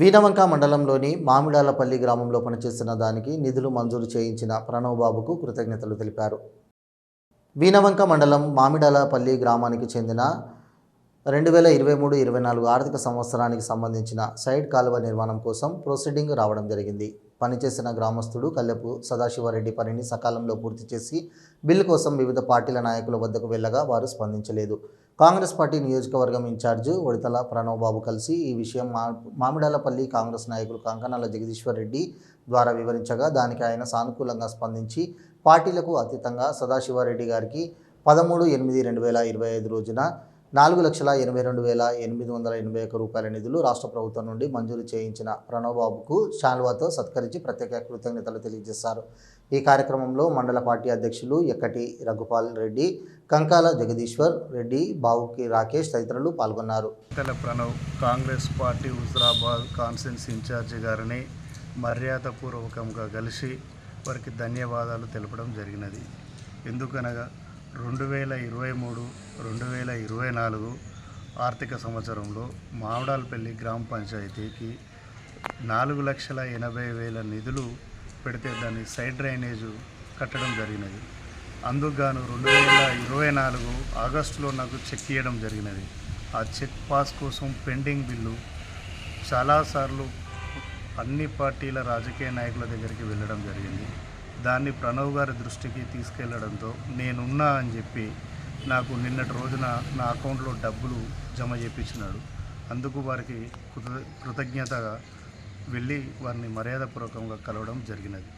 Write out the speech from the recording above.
వీణవంక మండలంలోని మామిడాలపల్లి గ్రామంలో పనిచేస్తున్న దానికి నిధులు మంజూరు చేయించిన ప్రణవ్బాబుకు కృతజ్ఞతలు తెలిపారు. వీణవంక మండలం మామిడాలపల్లి గ్రామానికి చెందిన రెండు వేల ఇరవై మూడు ఇరవై నాలుగు ఆర్థిక సంవత్సరానికి సంబంధించిన సైడ్ కాలువ నిర్మాణం కోసం ప్రొసీడింగ్ రావడం జరిగింది పనిచేసిన గ్రామస్తుడు కల్లెపు సదాశివారెడ్డి పనిని సకాలంలో పూర్తి చేసి బిల్లు కోసం వివిధ పార్టీల నాయకుల వద్దకు వెళ్ళగా వారు స్పందించలేదు. కాంగ్రెస్ పార్టీ నియోజకవర్గం ఇన్ఛార్జ్ ఒడితల ప్రణవ్ బాబు కలిసి ఈ విషయం మా మామిడాలపల్లి కాంగ్రెస్ నాయకులు కంకనాల జగదీశ్వర్ రెడ్డి ద్వారా వివరించగా దానికి ఆయన సానుకూలంగా స్పందించి పార్టీలకు అతీతంగా సదాశివారెడ్డి గారికి పదమూడు ఎనిమిది రెండు వేల ఇరవై ఐదు రోజున నాలుగు లక్షల ఎనభై రెండు వేల ఎనిమిది వందల ఎనభై ఒక్క రూపాయల నిధులు రాష్ట్ర ప్రభుత్వం నుండి మంజూరు చేయించిన ప్రణవ్ బాబుకు శాల్వాతో సత్కరించి ప్రత్యేక కృతజ్ఞతలు తెలియజేశారు. ఈ కార్యక్రమంలో మండల పార్టీ అధ్యక్షులు ఎక్కటి రఘుపాల్ రెడ్డి కంకాల జగదీశ్వర్ రెడ్డి బావుకి రాకేష్ తదితరులు పాల్గొన్నారు. Pranav Congress party Huzurabad conference in charge గారిని మర్యాదపూర్వకంగా కలిసి వారికి ధన్యవాదాలు తెలపడం జరిగినది. ఎందుకనగా రెండు వేల ఇరవై మూడు రెండు వేల ఇరవై నాలుగు ఆర్థిక సంవత్సరంలో మామిడాలపల్లి గ్రామ పంచాయతీకి నాలుగు లక్షల ఎనభై వేల నిధులు పెడితే దాన్ని సైడ్ డ్రైనేజ్ కట్టడం జరిగినది. అందుకుగాను రెండు వేల ఇరవై నాలుగు ఆగస్టులో నాకు చెక్ ఇవ్వడం జరిగినది. ఆ చెక్ పాస్ కోసం పెండింగ్ బిల్లు చాలాసార్లు అన్ని పార్టీల రాజకీయ నాయకుల దగ్గరికి వెళ్ళడం జరిగింది. దాన్ని ప్రణవ్ గారి దృష్టికి తీసుకెళ్ళడంతో నేనున్నా అని చెప్పి నాకు నిన్నటి రోజున నా అకౌంట్లో డబ్బులు జమ చేయించినాడు అందుకు వారికి కృత కృతజ్ఞతగా వెళ్ళి వారిని మర్యాదపూర్వకంగా కలవడం జరిగినది.